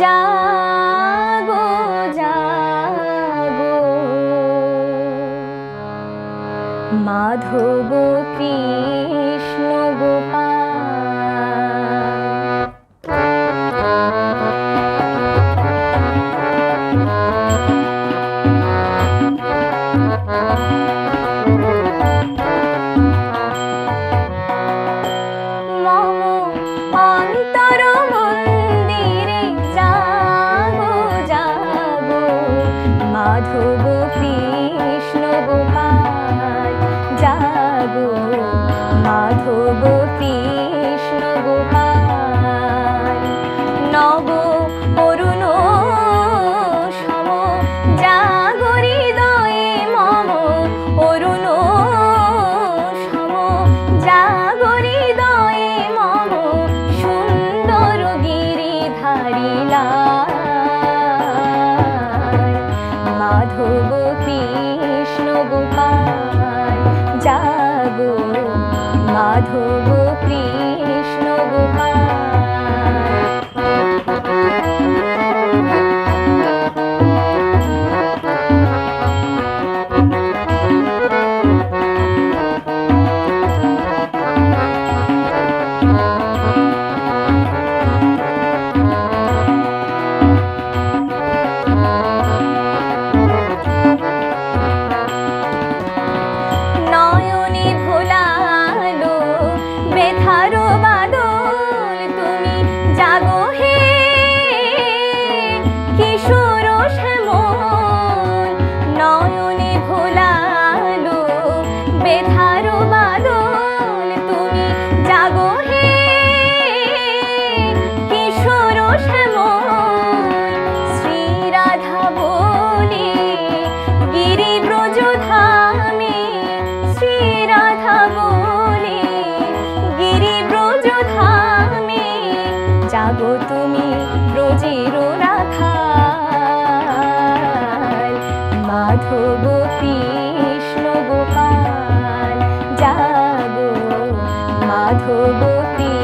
জাগো জাগো। মাধব কৃষ্ণ গোপাল গো কৃষ্ণ গোপাল জাগো মাধব কৃষ্ণ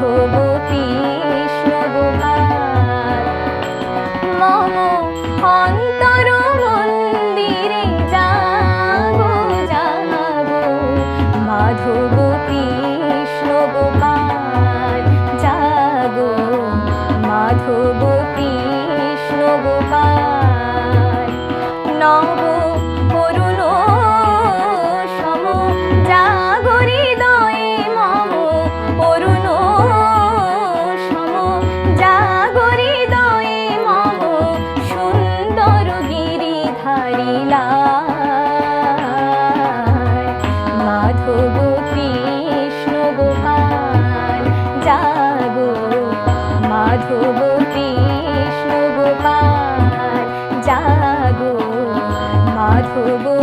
ভবতী সর্বভার মম অন্তর খুব